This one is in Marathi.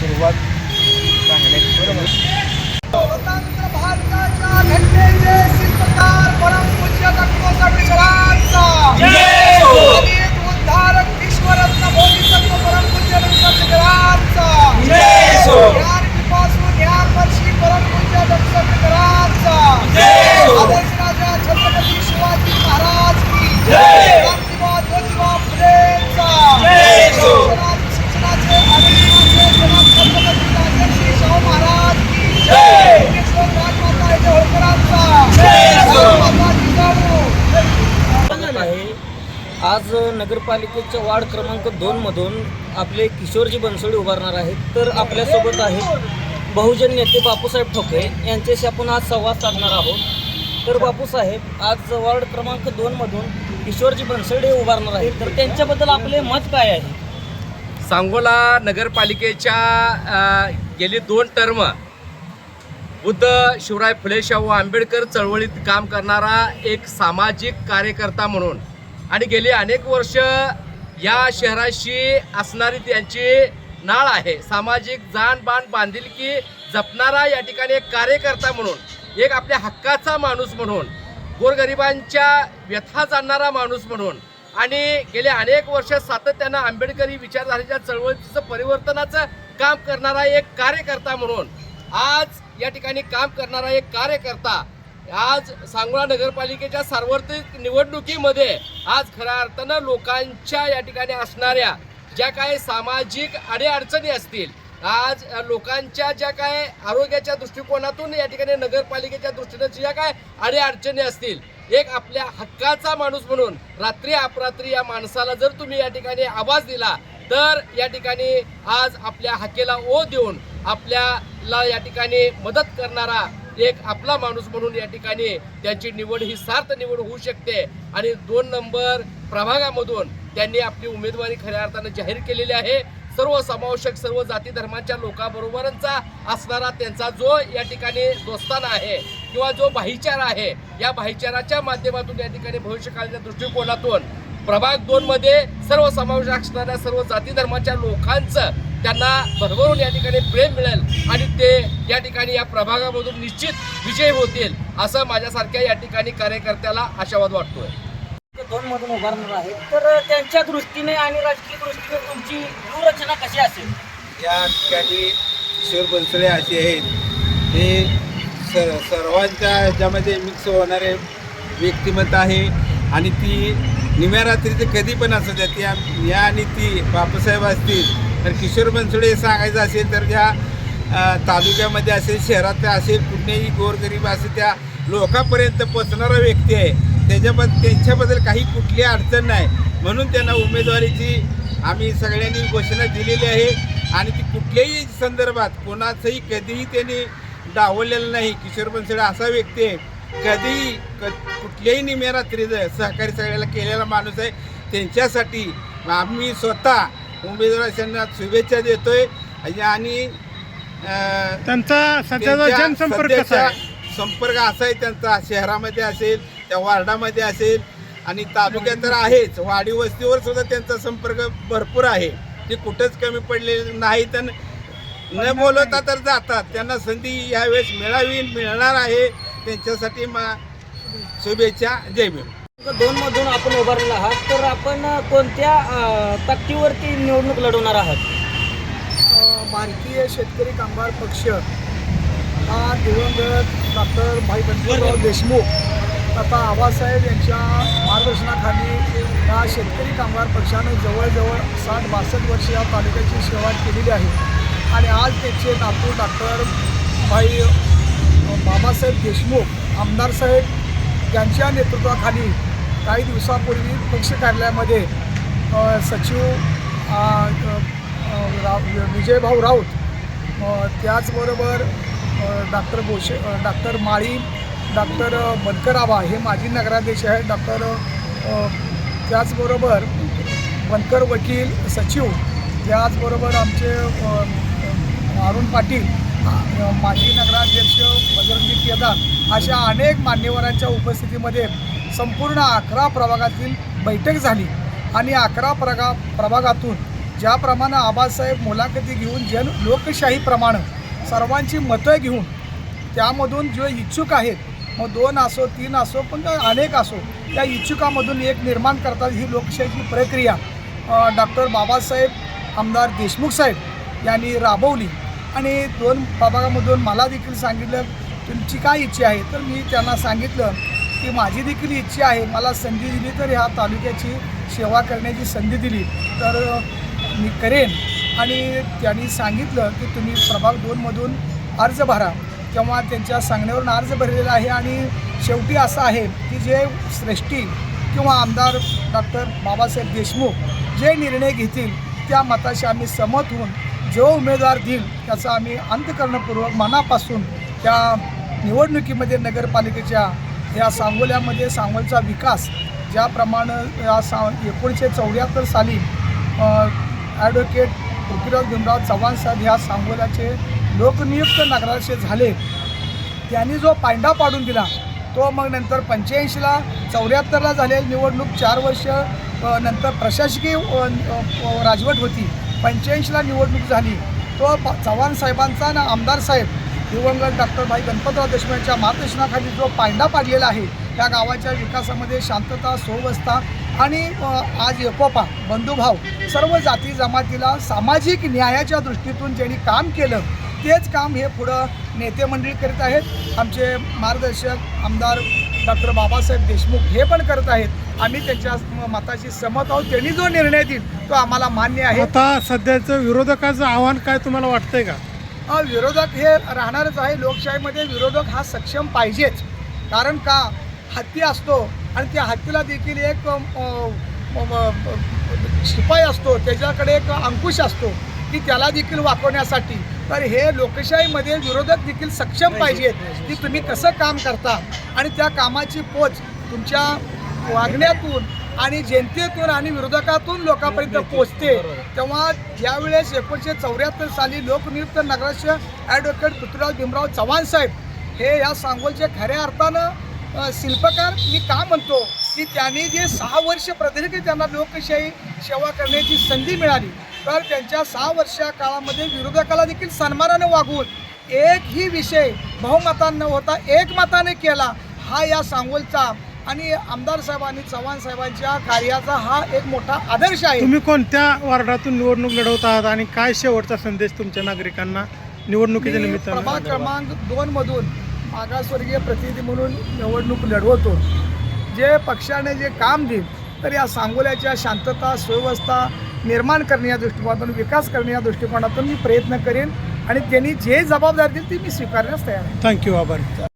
सुरुवात नगरपालिकेच्या वार्ड क्रमांक दोनमधून आपले किशोरजी बनसोडे उभारणार आहेत. तर आपल्यासोबत आहेत बहुजन नेते बापूसाहेब ठोके. यांच्याशी आपण आज संवाद साधणार आहोत. तर बापूसाहेब आज वार्ड क्रमांक दोनमधून किशोरजी बनसोडे उभारणार आहेत. तर त्यांच्याबद्दल आपले मत काय आहे? सांगोला नगरपालिकेच्या गेली दोन टर्म बुद्ध शिवराय फुले शाहू आंबेडकर चळवळीत काम करणारा एक सामाजिक कार्यकर्ता म्हणून आणि गेली अनेक वर्ष या शहराशी असणारी त्यांची नाळ आहे. सामाजिक जाणबाण बांधिलकी जपणारा या ठिकाणी एक कार्यकर्ता म्हणून एक आपल्या हक्काचा माणूस म्हणून गोरगरिबांच्या व्यथा जाणणारा माणूस म्हणून आणि गेल्या अनेक वर्ष सातत्यानं आंबेडकरी विचारधारेच्या चळवळीचं परिवर्तनाचं काम करणारा एक कार्यकर्ता म्हणून आज या ठिकाणी काम करणारा एक कार्यकर्ता आज सांगोला नगरपालिकेच्या सार्वत्रिक निवडणुकीमध्ये आज खऱ्या अर्थानं लोकांच्या या ठिकाणी असणाऱ्या ज्या काही सामाजिक अडीअडचणी असतील आज लोकांच्या ज्या काय आरोग्याच्या दृष्टिकोनातून या ठिकाणी नगरपालिकेच्या दृष्टीने ज्या काय अडीअडचणी असतील एक आपल्या हक्काचा माणूस म्हणून रात्री अपरात्री या माणसाला जर तुम्ही या ठिकाणी आवाज दिला तर या ठिकाणी आज आपल्या हक्केला ओ देऊन आपल्याला या ठिकाणी मदत करणारा एक आपला माणूस म्हणून या ठिकाणी त्यांची निवड ही सार्थ निवड होऊ शकते. आणि दोन नंबर प्रभागामधून त्यांनी आपली उमेदवारी खऱ्या अर्थानं जाहीर केलेली आहे. सर्व समावेशक सर्व जाती धर्माच्या लोकांबरोबरचा असणारा त्यांचा जो या ठिकाणी दोस्ताना आहे किंवा जो भाईचारा आहे या भाईचाराच्या माध्यमातून या ठिकाणी भविष्यकाळाच्या दृष्टिकोनातून प्रभाग दोनमध्ये सर्व समावेश असणाऱ्या सर्व जाती धर्माच्या लोकांचं त्यांना भरभरून या ठिकाणी प्रेम मिळेल आणि ते या ठिकाणी या प्रभागामधून निश्चित विजय होतील असं माझ्यासारख्या या ठिकाणी कार्यकर्त्याला आशावाद वाटतोय. दोनमधून उभारणार आहेत. तर त्यांच्या दृष्टीने आणि राजकीय दृष्टीने तुमची व्यूहरचना कशी असेल? या ठिकाणी किशोर बनसोडे असे आहेत. हे सर सर्वांच्या ह्याच्यामध्ये मिक्स होणारे व्यक्तिमत्व आहे. आणि ती निम्या रात्रीचे कधी पण असू ती आम- या आणि ती बापूसाहेब असतील तर किशोर बनसोडे हे सांगायचं असेल तर ज्या तालुक्यामध्ये असेल शहरात असेल कुठल्याही गोरगरीब असेल त्या लोकांपर्यंत पोचणारा व्यक्ती आहे. त्याच्याबद्दल त्यांच्याबद्दल काही कुठली अडचण नाही. म्हणून त्यांना उमेदवारीची आम्ही सगळ्यांनी घोषणा दिलेली आहे. आणि ती कुठल्याही संदर्भात कोणाचंही कधीही त्यांनी डावलेलं नाही. किशोर बनसोडे असा व्यक्ती आहे. कधीही क कुठल्याही निम्या रात्रीचं सहकारी सगळ्याला केलेला माणूस आहे. त्यांच्यासाठी आम्ही स्वतः उमेदवारांना शुभेच्छा देतोय. आणि त्यांचा सध्याचा जनसंपर्क संपर्क असा आहे त्यांचा शहरामध्ये असेल त्या वार्डामध्ये असेल आणि तालुक्यात तर आहेच. वाडी वस्तीवर सुद्धा त्यांचा संपर्क भरपूर आहे. ते कुठंच कमी पडलेले नाही. तर न बोलवता तर जातात. त्यांना संधी यावेळेस मिळावी मिळणार आहे. त्यांच्यासाठी मा शुभेच्छा. जय भीम. दोन मधून आपण उभारलेला आहात तर आपण कोणत्या तक्तीवरती निवडणूक लढवणार आहात? भारतीय शेतकरी कामगार पक्ष हा दिवंगत डॉक्टर भाई गणपतराव देशमुख तथा आबासाहेब यांच्या मार्गदर्शनाखाली या शेतकरी कामगार पक्षानं जवळजवळ साठ बासष्ट वर्ष या तालुक्याची सेवा केलेली आहे. आणि आज त्यांचे नातू डॉक्टर भाई बाबासाहेब देशमुख आमदार साहेब यांच्या नेतृत्वाखाली काही दिवसापूर्वी पक्ष कार्यालयामध्ये सचिव राव विजयभाऊ राऊत त्याचबरोबर doctor Bhoshe doctor Mali doctor बनकराबा हे माजी नगराध्यक्ष आहेत. डॉक्टर त्याचबरोबर बनकर वकील सचिव त्याचबरोबर आमचे अरुण पाटील माजी नगराध्यक्ष बजरंगी केदार अशा अनेक मान्यवरांच्या उपस्थितीमध्ये संपूर्ण अकरा प्रभागातील बैठक झाली. आणि अकरा प्रगा प्रभागातून ज्याप्रमाणे आबासाहेब मुलाखती घेऊन जन लोकशाहीप्रमाणे सर्वांची मतं घेऊन त्यामधून जे इच्छुक आहेत मग दोन असो तीन असो पण अनेक असो त्या इच्छुकामधून एक निर्माण करतात ही लोकशाहीची प्रक्रिया. डॉक्टर बाबासाहेब आमदार देशमुख साहेब यांनी राबवली. आणि दोन प्रभागामधून मला देखील सांगितलं तुमची काय इच्छा आहे? तर मी त्यांना सांगितलं की माझी देखील इच्छा आहे. मला संधी दिली तर ह्या तालुक्याची सेवा करण्याची संधी दिली. तर मी करेन. आणि त्यांनी सांगितलं की तुम्ही प्रभाग दोनमधून अर्ज भरा. तेव्हा त्यांच्या सांगण्यावरून अर्ज भरलेला आहे आणि शेवटी असं आहे की जे श्रेष्ठी किंवा आमदार डॉक्टर बाबासाहेब देशमुख जे निर्णय घेतील त्या मताशी आम्ही सहमत होऊन जो उमेदवार देईल त्याचा आम्ही अंतकरणपूर्वक मनापासून त्या निवडणुकीमध्ये नगरपालिकेच्या या सांगोल्यामध्ये सांगोलचा विकास ज्याप्रमाणे या सा एकोणीसशे चौऱ्याहत्तर साली ॲडव्होकेट पृथ्वीराज भीमराव चव्हाण साहेब ह्या सांगोल्याचे लोकनियुक्त नगराचे झाले. त्यांनी जो पांडा पाडून दिला तो मग नंतर पंच्याऐंशीला चौऱ्याहत्तरला झालेली निवडणूक चार वर्ष नंतर प्रशासकीय राजवट होती. पंच्याऐंशीला निवडणूक झाली. तो प- चव्हाण साहेबांचा आणि आमदार साहेब दिवंगत डॉक्टर भाई गणपतराव देशमुख मार्गदर्शनाखाली जो पांडा पाडलेला आहे त्या गावाच्या विकासामध्ये शांतता सुव्यवस्था आणि आज एकोपा बंधुभाव सर्व जाती जमातीला सामाजिक न्यायाच्या दृष्टीतून ज्यांनी काम केलं तेच काम हे पुढं नेते मंडळी करीत आहेत. आमचे मार्गदर्शक आमदार डॉक्टर बाबासाहेब देशमुख हे पण करत आहेत. आम्ही त्यांच्या मताशी सहमत आहोत. त्यांनी जो निर्णय देईल तो आम्हाला मान्य आहे. आता सध्याचं विरोधकाचं आव्हान काय तुम्हाला वाटतंय का? अ, विरोधक हे राहणारच आहे. लोकशाहीमध्ये विरोधक हा सक्षम पाहिजेच. कारण का? हत्ती असतो आणि त्या हत्तीला देखील एक शिपाई असतो. त्याच्याकडे एक अंकुश असतो की त्याला देखील वाकवण्यासाठी. तर हे लोकशाहीमध्ये विरोधक देखील सक्षम पाहिजेत की तुम्ही कसं काम करता आणि त्या कामाची पोच तुमच्या वागण्यातून आणि जनतेतून आणि विरोधकातून लोकांपर्यंत पोचते. तेव्हा ज्यावेळेस एकोणीसशे चौऱ्याहत्तर साली लोकनियुक्त नगराध्यक्ष ॲडव्होकेट पृथ्वीराज भीमराव चव्हाण साहेब हे या सांगोलचे खऱ्या अर्थानं शिल्पकार मी का म्हणतो की त्यांनी जे सहा वर्ष प्रतिनिधी त्यांना लोकशाही सेवा करण्याची संधी मिळाली तर त्यांच्या सहा वर्षा काळामध्ये विरोधकाला देखील सन्मानाने वागवून एकही विषय बहुमतानं होता एकमताने केला हा या सांगोलचा आणि आमदार साहेबांनी चव्हाण साहेबांच्या कार्याचा हा एक मोठा आदर्श आहे. तुम्ही कोणत्या वार्डातून निवडणूक लढवत आहात आणि काय शेवटचा संदेश तुमच्या नागरिकांना निवडणुकीच्या मी निमित्तानं प्रभाग क्रमांक दोन मधून मागासवर्गीय प्रतिनिधी म्हणून निवडणूक लढवतो. जे पक्षाने जे काम देईल तर या सांगोल्याच्या शांतता सुव्यवस्था निर्माण करणे या दृष्टिकोनातून विकास करणे या दृष्टिकोनातून मी प्रयत्न करेन आणि त्यांनी जे जबाबदारी दिली ती मी स्वीकारण्यास तयार आहे. थँक्यू आभार.